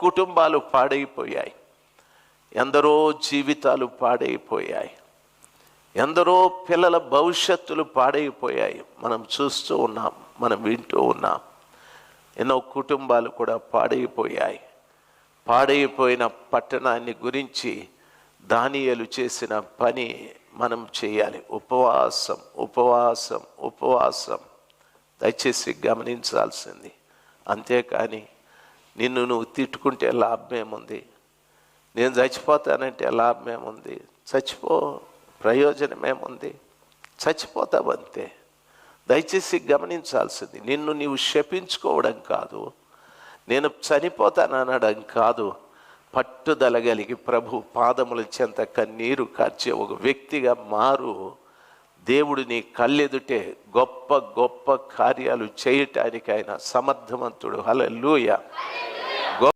కుటుంబాలు పాడైపోయాయి. ఎందరో జీవితాలు పాడైపోయాయి. ఎందరో పిల్లల భవిష్యత్తులు పాడైపోయాయి. మనం చూస్తూ ఉన్నాం మనం వింటూ ఉన్నాం. ఎన్నో కుటుంబాలు కూడా పాడైపోయాయి. పాడైపోయిన పట్టణాన్ని గురించి దానియలు చేసిన పని మనం చేయాలి. ఉపవాసం ఉపవాసం ఉపవాసం. దయచేసి గమనించాల్సింది. అంతేకాని నిన్ను నువ్వు తిట్టుకుంటే లాభమేముంది నేను చచ్చిపోతానంటే లాభమేముంది చచ్చిపో ప్రయోజనమేముంది? చచ్చిపోతావు అంతే దయచేసి గమనించాల్సింది నిన్ను నీవు శపించుకోవడం కాదు నేను చనిపోతాననడం కాదు. పట్టుదల కలిగి ప్రభు పాదముల చెంత కన్నీరు కార్చే ఒక వ్యక్తిగా మారు. దేవుడు నీ కళ్ళెదుటే గొప్ప గొప్ప కార్యాలు చేయటానికి ఆయన సమర్థవంతుడు. లూయ